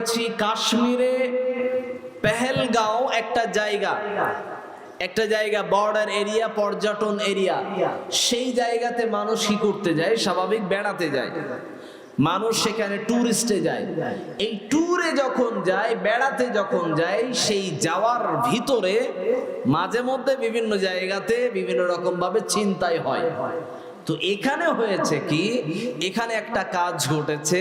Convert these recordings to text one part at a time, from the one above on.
বলছি, কাশ্মীরে পেহেলগাঁও একটা জায়গা। একটা জায়গা বর্ডার এরিয়া পর্যটন এরিয়া সেই জায়গাতে মানুষ কি করতে যায়? স্বাভাবিক বেড়াতে যায়। মানুষ সেখানে ট্যুরিস্টে যায়। এই ট্যুরে যখন যায়, বেড়াতে যখন যায়, সেই যাওয়ার ভিতরে মাঝে মধ্যে বিভিন্ন জায়গাতে বিভিন্ন রকম ভাবে চিন্তাই হয়। তো এখানে হয়েছে কি? এখানে একটা কাজ ঘটেছে।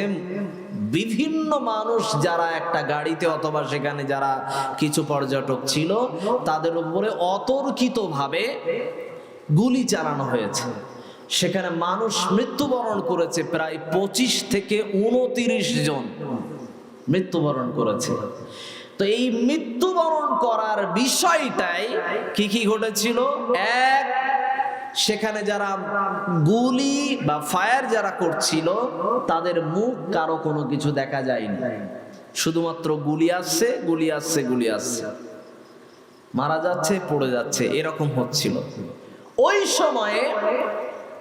বিভিন্ন মানুষ যারা একটা গাড়িতে অথবা সেখানে যারা কিছু পর্যটক ছিল, তাদের উপরে অতর্কিতভাবে গুলি চালানো হয়েছে। সেখানে মানুষ মৃত্যুবরণ করেছে প্রায় পঁচিশ থেকে উনতিরিশ জন মৃত্যুবরণ করেছে। তো এই মৃত্যুবরণ করার বিষয়টাই কি কি ঘটেছিল? এক সেখানে যারা গুলি বা ফায়ার যারা করছিল, তাদের মুখ কারও কোনো কিছু দেখা যায়নি। শুধুমাত্র গুলি আসছে গুলি আসছে গুলি আসছে। মারা যাচ্ছে, পড়ে যাচ্ছে, এরকম হচ্ছিল। ওই সময়ে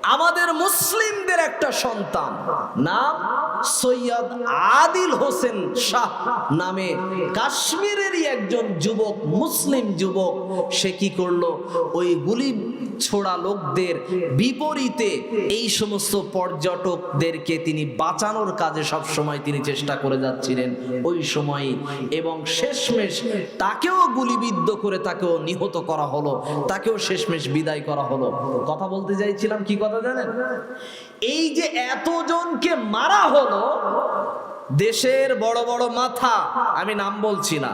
আমাদের মুসলিমদের একটা সন্তান, নাম সৈয়দ আদিল হোসেন শাহ নামে কাশ্মীরেরই একজন যুবক, মুসলিম যুবক। সে কি করল? ওই গুলি ছোড়া লোকদের বিপরীতে এই সমস্ত পর্যটকদেরকে তিনি বাঁচানোর কাজে সব সময় তিনি চেষ্টা করে যাচ্ছিলেন ওই সময়। এবং শেষমেশ তাকেও গুলিবিদ্ধ করে তাকেও নিহত করা হলো, তাকেও শেষমেশ বিদায় করা হলো। কথা বলতে চাইছিলাম কি কথা? জানেন? এই যে এতজনকে মারা হলো, দেশের বড় বড় মাথা, আমি নাম বলছি না,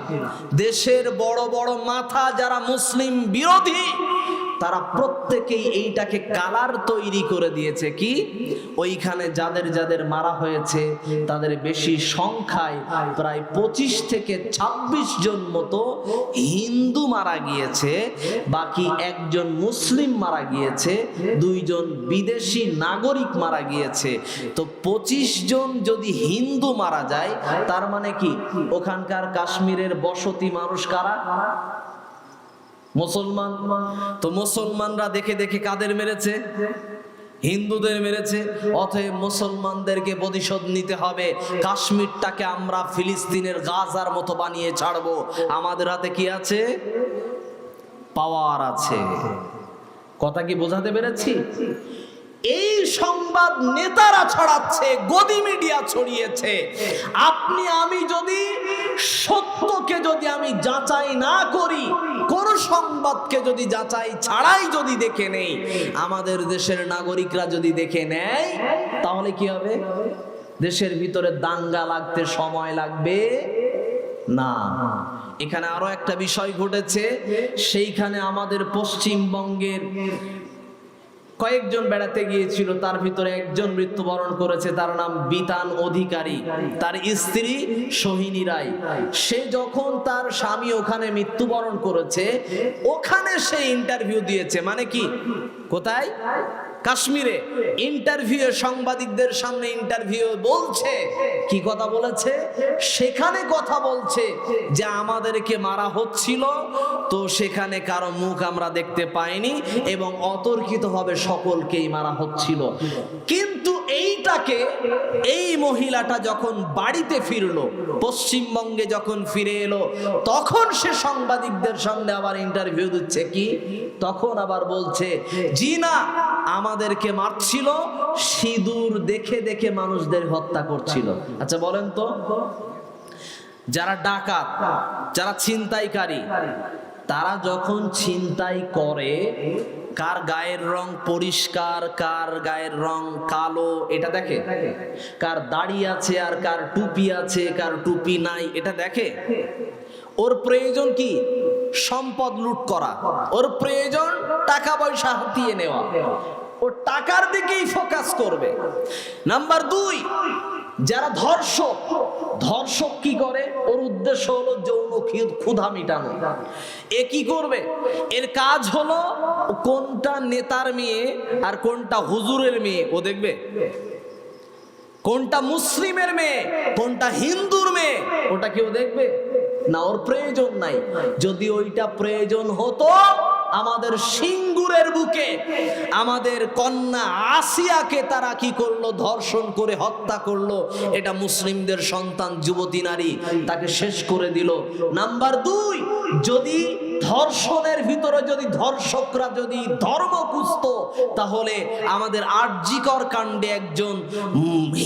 দেশের বড় বড় মাথা যারা মুসলিম বিরোধী তারা প্রত্যেকেই এইটাকে কালার তৈরি করে দিয়েছে কি? ওইখানে যাদের যাদের মারা হয়েছে, তাদের বেশি সংখ্যায় প্রায় পঁচিশ থেকে ২৬ জন মতো হিন্দু মারা গিয়েছে, বাকি একজন মুসলিম মারা গিয়েছে, দুইজন বিদেশি নাগরিক মারা গিয়েছে। তো পঁচিশ জন যদি হিন্দু মারা যায়, তার মানে কি? ওখানকার কাশ্মীরের বসতি মানুষ কারা? মুসলমান? তো মুসলমানরা দেখে দেখে কাদের মেরেছে? হিন্দুদের মেরেছে। অতএব মুসলমানদেরকে প্রতিশোধ নিতে হবে। কাশ্মীরটাকে আমরা ফিলিস্তিনের গাজার মতো বানিয়ে ছাড়বো। আমাদের হাতে কি আছে? পাওয়ার আছে। কথা কি বোঝাতে পেরেছি? এই সংবাদ নেতারা ছড়াচ্ছে, গদি মিডিয়া ছড়িয়েছে। আপনি, আমি যদি সত্যকে যদি আমি যাচাই না করি, কোন সংবাদকে যদি যাচাই ছাড়াই যদি দেখে নেই, আমাদের দেশের নাগরিকরা যদি দেখে নেয়, তাহলে কি হবে? দেশের ভিতরে দাঙ্গা লাগতে সময় লাগবে? না। এখানে আরও একটা বিষয় ঘটেছে, সেইখানে আমাদের পশ্চিমবঙ্গের কয়েকজন বেড়াতে গিয়েছিল, তার ভিতরে একজন মৃত্যুবরণ করেছে, তার নাম বিতান অধিকারী। তার স্ত্রী সোহিনী রায়। সে যখন তার স্বামী ওখানে মৃত্যুবরণ করেছে, ওখানে সে ইন্টারভিউ দিয়েছে। মানে কি? কোথায়? কাশ্মীরে ইন্টারভিউ সাংবাদিকদের সামনে ইন্টারভিউ বলছে। কি কথা বলেছে? সেখানে কথা বলছে যে আমাদেরকে মারা হচ্ছিল, তো সেখানে কারও মুখ আমরা দেখতে পাইনি এবং অতর্কিতভাবে সকলকেই মারা হচ্ছিল। কিন্তু এইটাকে, এই মহিলাটা যখন বাড়িতে ফিরলো, পশ্চিমবঙ্গে যখন ফিরে এলো, তখন সে সাংবাদিকদের সামনে আবার ইন্টারভিউ দিচ্ছে কি? তখন আবার বলছে, জি না আমাদেরকে মারছিল, সিঁদুর দেখে দেখে মানুষদের হত্যা করছিল। আচ্ছা বলেন তো, যারা ডাকাত, যারা ছিনতাইকারী, তারা যখন ছিনতাই করে, কার গায়ের রং পরিষ্কার, কার গায়ের রং কালো, এটা দেখে? কার দাড়ি আছে আর কার টুপি আছে, কার টুপি নাই, এটা দেখে? ওর প্রয়োজন কি? সম্পদ লুট করা। ওর প্রয়োজন টাকা পয়সা হাতিয়ে নেওয়া। ও টাকার দিকেই ফোকাস করবে। নাম্বার দুই, যারা ধর্ষক ধর্ষক কি করে? ওর উদ্দেশ্য হলো যৌন ক্ষি- ক্ষুধা মিটানো। এ কি করবে? এর কাজ হলো কোনটা নেতার মেয়ে আর কোনটা হুজুরের মেয়ে। ও দেখবে, কোনটা মুসলিমের মেয়ে, কোনটা হিন্দুর মেয়ে, ওটা কেউ দেখবে? না, ওর প্রয়োজন নাই। যদি ওইটা প্রয়োজন হতো আমাদের সিঙ্গুরের বুকে, আমাদের কন্যা আসিয়াকে তারা কি করল? ধর্ষণ করে হত্যা করল। এটা মুসলিমদের সন্তান, যুবতী নারী, তাকে শেষ করে দিল। নাম্বার দুই, যদি ধর্ষণের ভিতরে যদি ধর্ষকরা যদি ধর্ম কুস্ত তাহলে আমাদের আর্যিকর কাণ্ডে একজন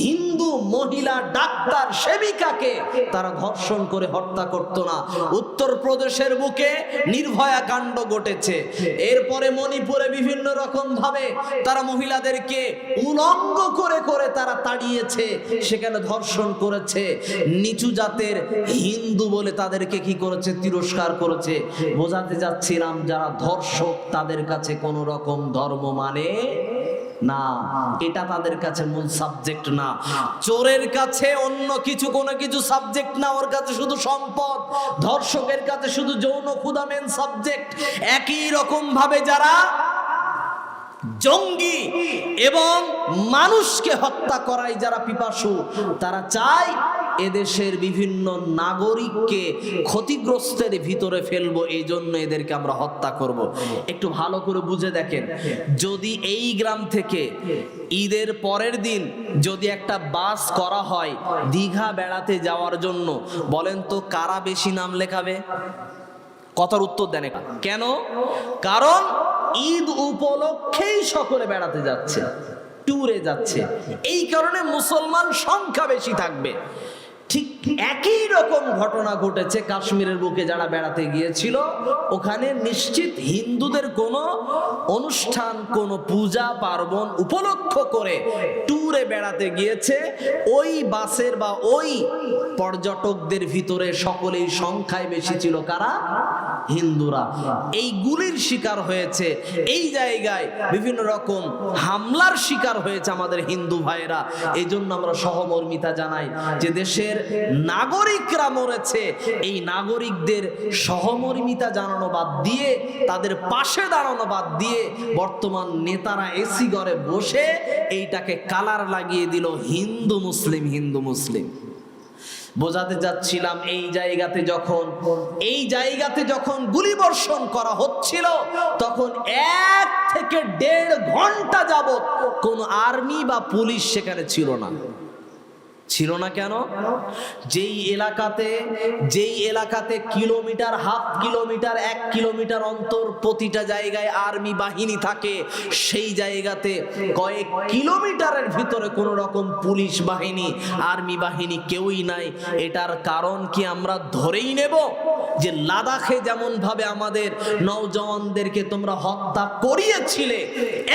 হিন্দু মহিলা ডাক্তার সেবিকাকে তারা ধর্ষণ করে হত্যা করত না। উত্তরপ্রদেশের বুকে নির্ভয়া কাণ্ড ঘটেছে। এরপরে মণিপুরে বিভিন্ন রকম ভাবে তারা মহিলাদেরকে উলঙ্গ করে করে তারা তাড়িয়েছে, সেখানে ধর্ষণ করেছে। নিচু জাতের হিন্দু বলে তাদেরকে কি করেছে? তিরস্কার করেছে। বোঝাতে যাচ্ছিলাম যারা ধর্ষক তাদের কাছে কোন রকম ধর্ম মানে না। এটা তাদের কাছে মূল সাবজেক্ট না। চোরের কাছে অন্য কিছু কোনো কিছু সাবজেক্ট না। ওর কাছে শুধু সম্পদ। ধর্ষকের কাছে শুধু যৌন ক্ষুদা মেন সাবজেক্ট একই রকম ভাবে যারা জঙ্গি এবং মানুষকে হত্যা করাই যারা পিপাসু তারা চায় এদেশের বিভিন্ন নাগরিককে ক্ষতিগ্রস্তের ভিতরে ফেলব এই জন্য এদেরকে আমরা হত্যা করব। একটু ভালো করে বুঝে দেখেন, যদি এই গ্রাম থেকে ঈদের পরের দিন যদি একটা বাস করা হয় দীঘা বেড়াতে যাওয়ার জন্য, বলেন তো কারা বেশি নাম লেখাবে? কথার উত্তর দেন কেন? কারণ ঈদ উপলক্ষেই সকলে বেড়াতে যাচ্ছে ট্যুরে যাচ্ছে। এই কারণে মুসলমান সংখ্যা বেশি থাকবে। ঠিক একই রকম ঘটনা ঘটেছে কাশ্মীরের বুকে যারা বেড়াতে গিয়েছিল। ওখানে নিশ্চিত হিন্দুদের কোনো অনুষ্ঠান, কোনো পূজা, পার্বণ উপলক্ষ করে ট্যুরে বেড়াতে গিয়েছে। ওই বাসের বা ওই পর্যটকদের ভিতরে সকলেই সংখ্যায় বেশি ছিল। কারা? হিন্দুরা। এই গুলির শিকার হয়েছে। এই জায়গায় বিভিন্ন রকম হামলার শিকার হয়েছে আমাদের হিন্দু ভাইয়েরা। এই জন্য আমরা সহমর্মিতা জানাই যে দেশের নাগরিকরা মরেছে। এই নাগরিকদের সহমর্মিতা জানানো বাদ দিয়ে, তাদের পাশে দাঁড়ানো বাদ দিয়ে বর্তমান নেতারা এসি ঘরে বসে এইটাকে কালার লাগিয়ে দিল হিন্দু মুসলিম হিন্দু মুসলিম। বোঝাতে যাচ্ছিলাম এই জায়গাতে যখন, এই জায়গাতে যখন গুলি বর্ষণ করা হচ্ছিল, তখন এক থেকে দেড় ঘণ্টা যাবত কোন আর্মি বা পুলিশ সেখানে ছিল না। ছিল না কেন? যেই এলাকাতে যেই এলাকাতে কিলোমিটার, হাফ কিলোমিটার, এক কিলোমিটার অন্তর প্রতিটা জায়গায় আর্মি বাহিনী থাকে, সেই জায়গাতে কয়েক কিলোমিটারের ভিতরে কোনো রকম পুলিশ বাহিনী, আর্মি বাহিনী কেউই নাই। এটার কারণ কি আমরা ধরেই নেব? যে লাদাখে যেমন ভাবে আমাদের নওজওয়ানদেরকে তোমরা হত্যা করিয়েছিলে,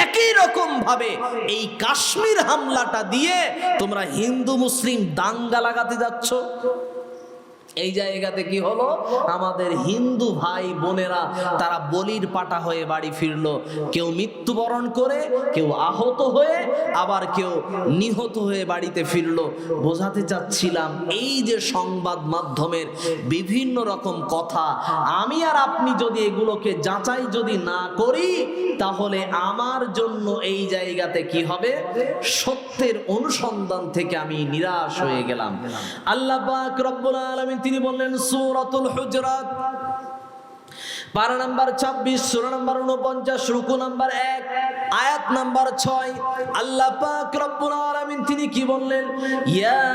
একই রকম ভাবে এই কাশ্মীর হামলাটা দিয়ে তোমরা হিন্দু, মুসলিম দাঙ্গা লাগাতে যাচ্ছ? এই জায়গাতে কি হলো? আমাদের হিন্দু ভাই বোনেরা তারা বলির পাটা হয়ে বাড়ি ফিরলো। কেউ মৃত্যুবরণ করে, কেউ আহত হয়ে, আবার কেউ নিহত হয়ে বাড়িতে ফিরলো। বোঝাতে চাচ্ছিলাম, এই যে সংবাদ মাধ্যমের বিভিন্ন রকম কথা, আমি আর আপনি যদি এগুলোকে যাচাই যদি না করি, তাহলে আমার জন্য এই জায়গাতে কি হবে? সত্যের অনুসন্ধান থেকে আমি নিরাশ হয়ে গেলাম। আল্লাহ পাক রব্বুল আলামিন তিনি বললেন, সুরাতুল হুজরাত। পারা নাম্বার ছাব্বিশ সুরা নাম্বার উনপঞ্চাশ রুকু নাম্বার এক, আয়াত নাম্বার ছয়। আল্লাহ পাক রব্বুল আলামিন তিনি কি বললেন? ইয়া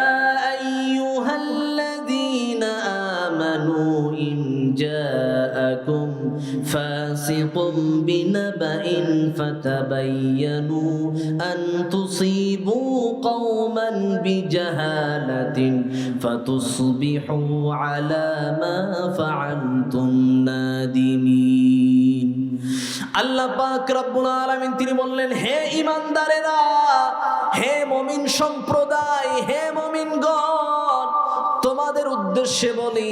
আইয়ুহাল্লাযীনা আমানু ইন জাআকুম ফাসিকুম বিনাবাইন ফাতাবায়ানু আন তুসিবু কওমান বিজাহালাতিন ফাতুসবিহু আলা মা ফাআলতুম নাদিমিন আল্লাহ পাক রব্বুল আলামিন তিনি বললেন, হে ইমানদারেরা হে মমিন সম্প্রদায়, হে উদ্দেশ্যে বলি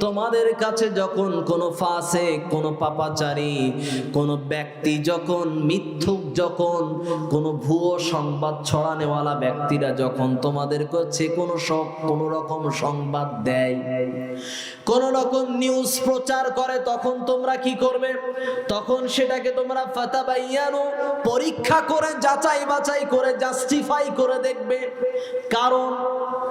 তোমাদের কাছে যখন কোনো ফাঁসে কোনো পাপাচারী, কোনো ব্যক্তি যখন, মিথ্যুক যখন, কোনো ভুয়ো সংবাদ ছড়ানেওয়ালা ব্যক্তিরা যখন তোমাদের কাছে কোনো সব কোনো রকম সংবাদ দেয় কোন রকম নিউজ প্রচার করে, তখন তোমরা কি করবে? তখন সেটাকে তোমরা ফাতাবাইয়ানো পরীক্ষা করে, যাচাই বাছাই করে জাস্টিফাই করে দেখবে। কারণ,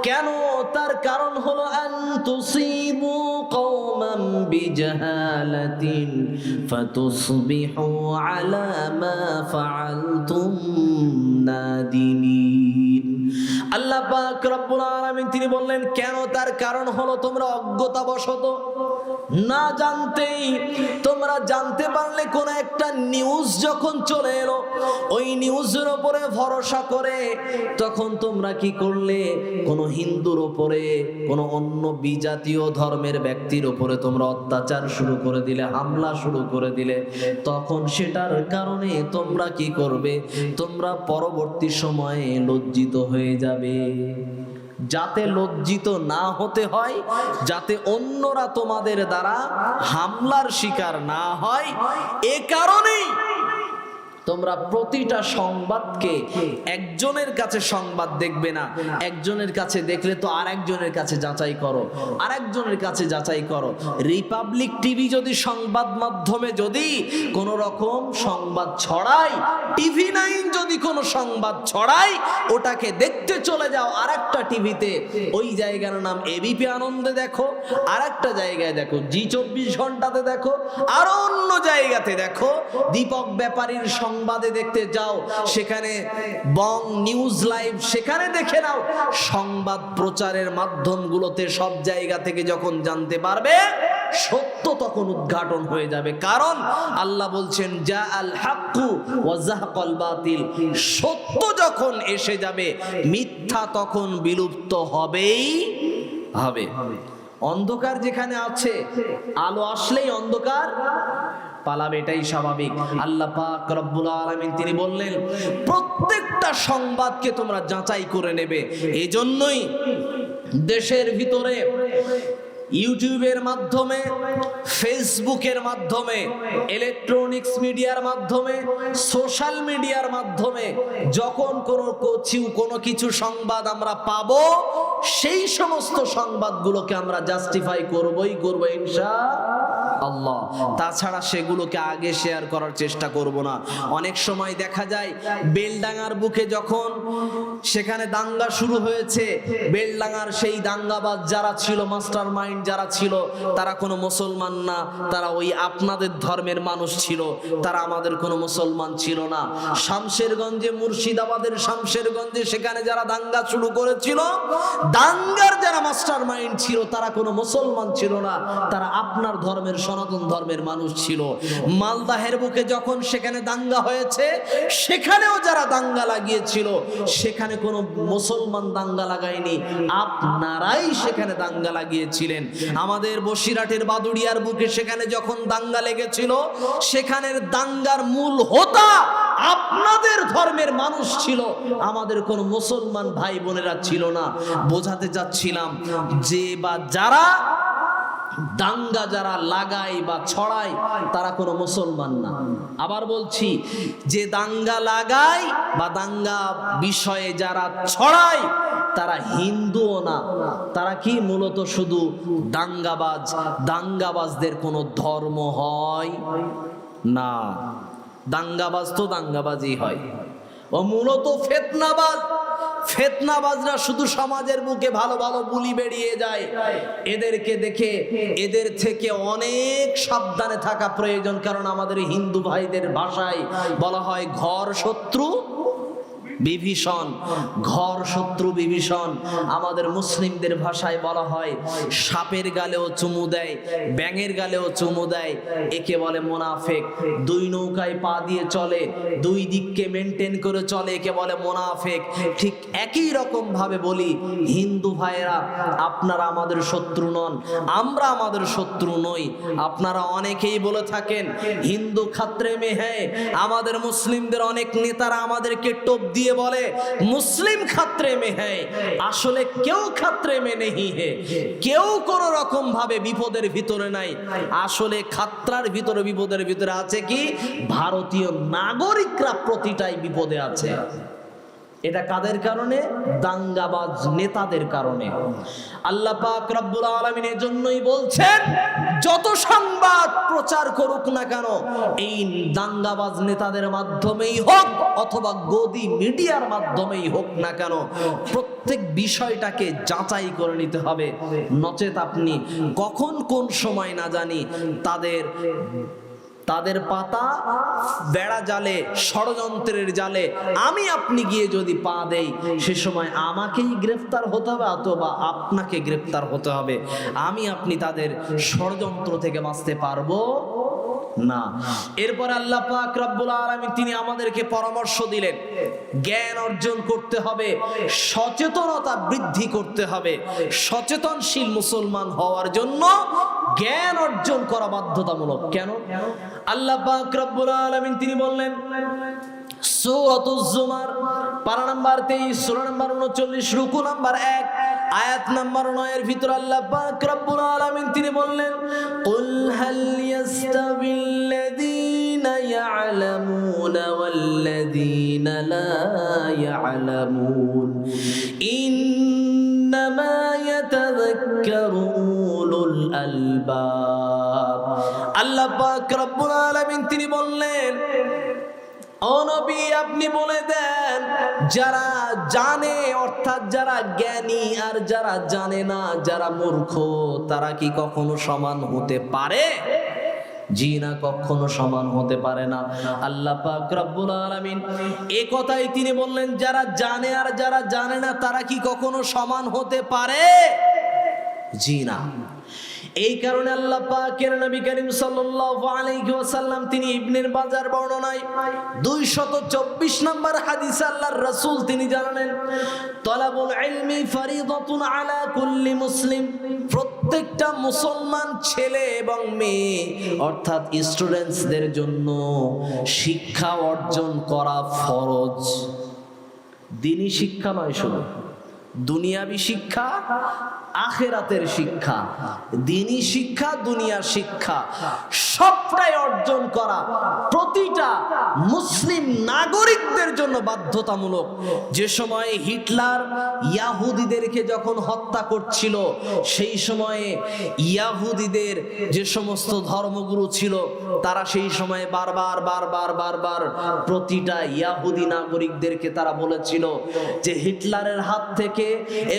কেন? তার কারণ হলো, আন তুসিবু কওমান বিজাহালাতিন ফাতুসবিহু আলা মা ফাআলতুম নাদিমিন। আল্লাহ রব্বুল আলামিন তিনি বললেন কেন তার কারণ হলো তোমরা অজ্ঞতাবশত না জানতেই তোমরা জানতে পারলে কোন একটা নিউজ যখন চলে এলো, ওই নিউজের ওপরে ভরসা করে তখন তোমরা কি করলে? কোন হিন্দুর ওপরে, কোন অন্য বিজাতীয় ধর্মের ব্যক্তির ওপরে তোমরা অত্যাচার শুরু করে দিলে, হামলা শুরু করে দিলে। তখন সেটার কারণে তোমরা কি করবে? তোমরা পরবর্তী সময়ে লজ্জিত হয়ে যাবে। যাতে লজ্জিত না হতে হয়, যাতে অন্যরা তোমাদের দ্বারা হামলার শিকার না হয়, এ কারণেই তোমরা প্রতিটা সংবাদকে একজনের কাছে সংবাদ দেখবে না। একজনের কাছে দেখলে তো আর একজনের কাছে যাচাই করো। আর একজনের কাছে যাচাই করো। রিপাবলিক টিভি যদি সংবাদ মাধ্যমে যদি কোন রকম সংবাদ ছড়ায় টিভি নাইন যদি কোনো সংবাদ ছড়ায়, ওটাকে দেখতে চলে যাও আর একটা টিভিতে ওই জায়গার নাম এবিপি আনন্দে দেখো আর একটা জায়গায় দেখো জি চব্বিশ ঘন্টাতে দেখো, আরও অন্য জায়গাতে দেখো। দীপক ব্যাপারীর সংবাদে দেখতে যাও, সেখানে বং নিউজ লাইভ, সেখানে দেখে নাও, সংবাদ প্রচারের মাধ্যমগুলোতে সব জায়গা থেকে যখন জানতে পারবে, সত্য তখন উদ্ঘাটন হয়ে যাবে। কারণ আল্লাহ বলছেন, যা আল হাক্কু ওয়াজাহাকাল বাতিল। সত্য যখন এসে যাবে, মিথ্যা তখন বিলুপ্ত হবেই হবে। অন্ধকার যেখানে আছে, আলো আসলেই অন্ধকার পালাবে, এটাই স্বাভাবিক। আল্লাহ পাক রব্বুল আলামিন তিনি বললেন, প্রত্যেকটা সংবাদকে তোমরা যাচাই করে নেবে। এজন্যই দেশের ভিতরে ইউটিউবের মাধ্যমে, ফেসবুকের মাধ্যমে ইলেকট্রনিক্স মিডিয়ার মাধ্যমে সোশ্যাল মিডিয়ার মাধ্যমে যখন কোনো কিছু কোনো কিছু সংবাদ আমরা পাব, সেই সমস্ত সংবাদগুলোকে আমরা জাস্টিফাই করবই, করব ইনশা আল্লাহ তাছাড়া সেগুলোকে আগে শেয়ার করার চেষ্টা করব না। অনেক সময় দেখা যায়, বেলডাঙ্গার বুকে যখন সেখানে দাঙ্গা শুরু হয়েছে, বেলডাঙ্গার সেই দাঙ্গাবাজ যারা ছিল, মাস্টার মাইন্ড যারা ছিল, তারা কোনো মুসলমান না, তারা ওই আপনাদের ধর্মের মানুষ ছিল, তারা আমাদের কোনো মুসলমান ছিল না। শামশেরগঞ্জে, মুর্শিদাবাদের শামশেরগঞ্জে সেখানে যারা দাঙ্গা শুরু করেছিল, দাঙ্গার যারা মাস্টার মাইন্ড ছিল, তারা কোনো মুসলমান ছিল না। তারা আপনার ধর্মের সনাতন ধর্মের মানুষ ছিল। মালদাহের বুকে যখন সেখানে দাঙ্গা হয়েছে, সেখানেও যারা দাঙ্গা লাগিয়েছিল, সেখানে কোনো মুসলমান দাঙ্গা লাগায়নি। আপনারাই সেখানে দাঙ্গা লাগিয়েছিলেন। আমাদের বসিরহাটের বাদুড়িয়ার বুকে সেখানে যখন দাঙ্গা লেগেছিল, সেখানের দাঙ্গার মূল হোতা আপনাদের ধর্মের মানুষ ছিল। আমাদের কোন মুসলমান ভাই বোনেরা ছিল না। বোঝাতে চাচ্ছিলাম, যে বা যারা দাঙ্গা যারা লাগায় বা ছড়ায়, তারা কোনো মুসলমান না। আবার বলছি, যে দাঙ্গা লাগায় বা দাঙ্গা বিষয়ে যারা ছড়ায়, তারা হিন্দুও না। তারা কি মূলত শুধু দাঙ্গাবাজ? দাঙ্গাবাজদের কোনো ধর্ম হয় না। দাঙ্গাবাজ তো দাঙ্গাবাজই হয়। ও মূলত ফেতনাবাজ। ফেতনাবাজরা শুধু সমাজের বুকে ভালো ভালো বুলি বেরিয়ে যায়। এদেরকে দেখে, এদের থেকে অনেক সাবধানে থাকা প্রয়োজন, কারণ আমাদের হিন্দু ভাইদের ভাষায় বলা হয়, ঘর শত্রু বিভীষণ, ঘর শত্রু বিভীষণ, আমাদের মুসলিমদের ভাষায় বলা হয়, সাপের গালেও চুমু দেয়, ব্যাঙের গালেও চুমু দেয়, একে বলে মোনাফেক। দুই নৌকায় পা দিয়ে চলে, দুই দিককে মেনটেন করে চলে, একে বলে মোনাফেক। ঠিক একই রকম ভাবে বলি, হিন্দু ভাইয়েরা, আপনারা আমাদের শত্রু নন, আমরা আমাদের শত্রু নই। আপনারা অনেকেই বলে থাকেন, হিন্দু খাত্রে মে হ্যাঁ আমাদের মুসলিমদের অনেক নেতারা আমাদেরকে টোপ দিয়ে বলে, মুসলিম খাত্রে মে হ্যাঁ আসলে কেউ খাত্রে মে নেই হে। কেউ কোনো রকম ভাবে বিপদের ভিতরে নাই। আসলে খাত্রার ভিতরে, বিপদের ভিতরে আছে কি? ভারতীয় নাগরিকরা প্রতিটাই বিপদে আছে। এটা কাদের কারণে? দাঙ্গাবাজ নেতাদের কারণে। আল্লাহ পাক রব্বুল আলামিন জন্যই বলছেন, যত সংবাদ প্রচার করুক না কেন, এই দাঙ্গাবাজ নেতাদের মাধ্যমেই হোক অথবা গদি মিডিয়ার মাধ্যমেই হোক না কেন, প্রত্যেক বিষয়টাকে যাচাই করে নিতে হবে। নচেত আপনি কখন কোন সময় না জানি তাদের তাদের পাতা বেড়া জালে, ষড়যন্ত্রের জালে, আমি আপনি গিয়ে যদি পা দেই, সে সময় আমাকেই গ্রেফতার হতে হবে অথবা আপনাকে গ্রেফতার হতে হবে। আমি আপনি তাদের ষড়যন্ত্র থেকে বাঁচতে পারব না। এরপর আল্লাহ পাক রব্বুল আলামিন তিনি আমাদেরকে পরামর্শ দিলেন, জ্ঞান অর্জন করতে হবে, সচেতনতা বৃদ্ধি করতে হবে, সচেতনশীল মুসলমান হওয়ার জন্য জ্ঞান অর্জন করা বাধ্যতামূলক। কেন? আল্লাহ পাক রব্বুল তিনি বললেন, সূরাতুজ জুমার, পারা নাম্বার 23 সূরা নাম্বার 39 রুকু নাম্বার 1 আয়াত নাম্বার 9 এর ভিতর আল্লাহ পাক রব্বুল তিনি বললেন, কুল হাল ইয়াস্তাবিল্লাযীনা ইয়ালামুনা ওয়াল্লাযীনা লা ইয়ালামুন, ইন্নামা আল্লাহ পাক রব্বুল আলামিন তিনি বললেন, ও নবী, আপনি বলে দেন, যারা জানে, অর্থাৎ যারা জ্ঞানী আর যারা জানে না, যারা মূর্খ, তারা কি কখনো সমান হতে পারে? জি না, কখনো সমান হতে পারে না। আল্লাহ পাক রব্বুল আলামিন এই কথাই তিনি বললেন, যারা জানে আর যারা জানে না, তারা কি কখনো সমান হতে পারে? জি না। এই কারণে আল্লাহ পাকের নবী করিম সাল্লাল্লাহু আলাইহি ওয়াসাল্লাম, তিনি ইবনের বাজার বর্ণনায় 224 নম্বর হাদিস আল্লাহর রাসূল তিনি জানালেন, তলাবুল ইলমি ফরিদাতুন আলা কুল্লি মুসলিম। প্রত্যেকটা মুসলমান ছেলে এবং মেয়ে, অর্থাৎ স্টুডেন্টসদের জন্য শিক্ষা অর্জন করা ফরজ। দিনী শিক্ষা নয় শুধু। দুনিয়াবি শিক্ষা, আখেরাতের শিক্ষা। দিনী শিক্ষা, দুনিয়ার শিক্ষা। সবটাই অর্জন করা প্রতিটা মুসলিম নাগরিকদের জন্য বাধ্যতামূলক। যে সময় হিটলার ইয়াহুদিদেরকে যখন হত্যা করছিল, সেই সময়ে ইয়াহুদিদের যে সমস্ত ধর্মগুরু ছিল, তারা সেই সময় বারবার বারবার বারবার প্রতিটা ইয়াহুদি নাগরিকদেরকে তারা বলেছিল যে হিটলারের হাত থেকে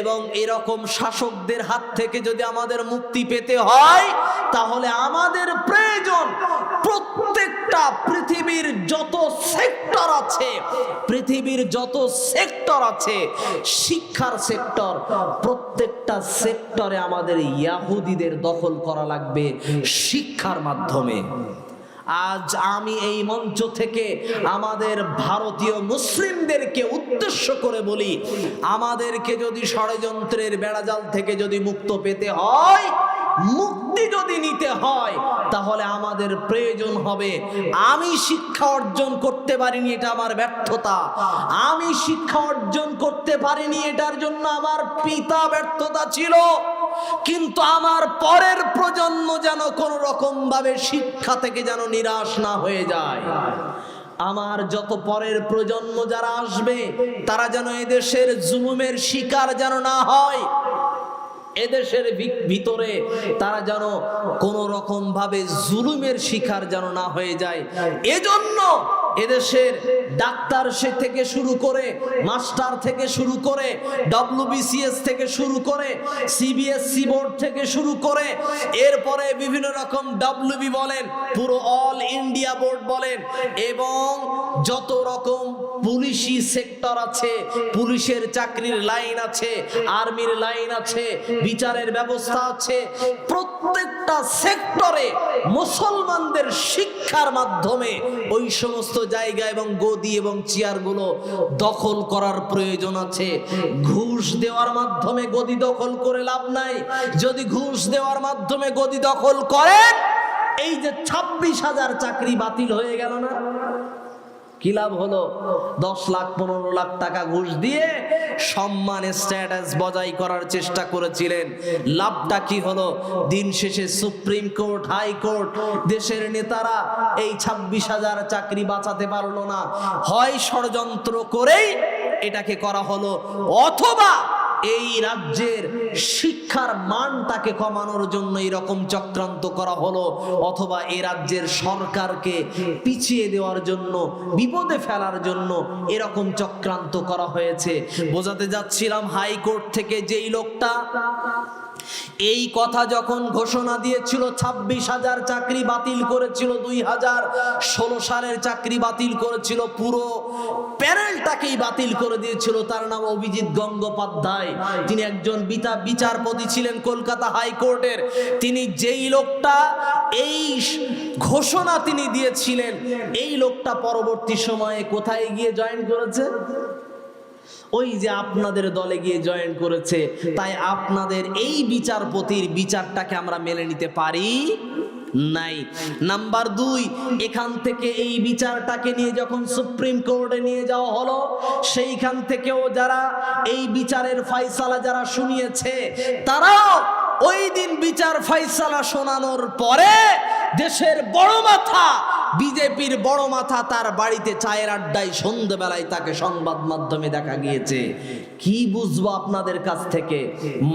এবং এরকম শাসকদের হাত থেকে যদি আমাদের মুক্তি পেতে হয়, তাহলে আমাদের প্রয়োজন প্রত্যেকটা পৃথিবীর যত সেক্টর আছে, পৃথিবীর যত সেক্টর আছে, শিক্ষার সেক্টর, প্রত্যেকটা সেক্টরে আমাদের ইয়াহুদিদের দখল করা লাগবে শিক্ষার মাধ্যমে। আজ আমি এই মঞ্চ থেকে আমাদের ভারতীয় মুসলিমদেরকে উদ্দেশ্য করে বলি, আমাদেরকে যদি ষড়যন্ত্রের বেড়াজাল থেকে যদি মুক্ত পেতে হয়, মুক্তি যদি নিতে হয়, তাহলে আমাদের প্রয়োজন হবে, আমি শিক্ষা অর্জন করতে পারিনি এটা আমার ব্যর্থতা, আমি শিক্ষা অর্জন করতে পারিনি এটার জন্য আমার পিতা ব্যর্থতা ছিল। কিন্তু আমার পরের প্রজন্ম যেন কোনো রকম ভাবে শিক্ষা থেকে যেন নিরাশ না হয়ে যায়। আমার যত পরের প্রজন্ম যারা আসবে, তারা যেন এদেশের জুলুমের শিকার যেন না হয়। এদেশের ভিতরে তারা যেন কোন রকম ভাবে জুলুমের শিকার যেন না হয়ে যায়। এজন্য এদেশের ডাক্তার সে থেকে শুরু করে, মাস্টার থেকে শুরু করে ডব্লিউবিসিএস থেকে শুরু করে সিবিএসসি বোর্ড থেকে শুরু করে, এরপরে বিভিন্ন রকম ডব্লিউবি বলেন, পুরো অল ইন্ডিয়া বোর্ড বলেন, এবং যত রকম পুলিশি সেক্টর আছে, পুলিশের চাকরির লাইন আছে, আর্মির লাইন আছে, বিচারের ব্যবস্থা আছে, প্রত্যেকটা সেক্টরে মুসলমানদের শিক্ষার মাধ্যমে ওই সমস্ত জায়গা এবং গদি এবং চেয়ারগুলো দখল করার প্রয়োজন আছে। ঘুষ দেওয়ার মাধ্যমে গদি দখল করে লাভ নাই। যদি ঘুষ দেওয়ার মাধ্যমে গদি দখল করেন, এই যে ছাব্বিশ হাজার চাকরি বাতিল হয়ে গেল না? কি লাভ হলো? দশ লাখ, পনেরো লাখ টাকা ঘুষ দিয়ে সম্মান স্ট্যাটাস বজায় করার চেষ্টা করেছিলেন। লাভটা কি হলো? দিন শেষে সুপ্রিম কোর্ট হাইকোর্ট দেশের নেতারা এই ছাব্বিশ হাজার চাকরি বাঁচাতে পারল না। হয় ষড়যন্ত্র করেই এটাকে করা হলো, অথবা এই রাজ্যের শিক্ষার মানটাকে কমানোর জন্য এরকম চক্রান্ত করা হলো, অথবা এ রাজ্যের সরকারকে পিছিয়ে দেওয়ার জন্য, বিপদে ফেলার জন্য এরকম চক্রান্ত করা হয়েছে। বোঝাতে যাচ্ছিলাম হাইকোর্ট থেকে যেই লোকটা এই কথা যখন ঘোষণা দিয়েছিল, ছাব্বিশ হাজার চাকরি বাতিল করেছিল, দুই হাজার ষোলো সালের চাকরি বাতিল করেছিল, পুরো প্যানেলটাকেই বাতিল করে দিয়েছিল। তার নাম অভিজিৎ গঙ্গোপাধ্যায়। তিনি একজন বিতা, বিচারপতি ছিলেন কলকাতা হাইকোর্টের। তিনি যেই লোকটা, এই ঘোষণা তিনি দিয়েছিলেন, এই লোকটা পরবর্তী সময়ে কোথায় গিয়ে জয়েন করেছে? ওই যে আপনাদের দলে গিয়ে জয়েন করেছে, তাই আপনাদের এই বিচারপতির বিচারটাকে আমরা মেনে নিতে পারি নাই। নাম্বার দুই, এখান থেকে এই বিচারটাকে নিয়ে যখন সুপ্রিম কোর্টে নিয়ে যাওয়া হলো, সেইখান থেকেও যারা এই বিচারের ফয়সালা যারা শুনিয়েছে, তারাও ওই দিন বিচার ফয়সালা শোনানোর পরে দেশের বড় মাথা বিজেপির বড় মাথা তার বাড়িতে চায়ের আড্ডায় সন্ধ্যেবেলায় তাকে সংবাদ মাধ্যমে দেখা গিয়েছে। কি বুঝব আপনাদের কাছ থেকে?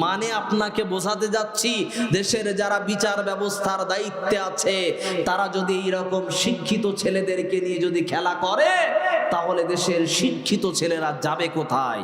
মানে আপনাকে বোঝাতে যাচ্ছি, দেশের যারা বিচার ব্যবস্থার দায়িত্বে আছে, তারা যদি এইরকম শিক্ষিত ছেলেদেরকে নিয়ে যদি খেলা করে, তাহলে দেশের শিক্ষিত ছেলেরা যাবে কোথায়?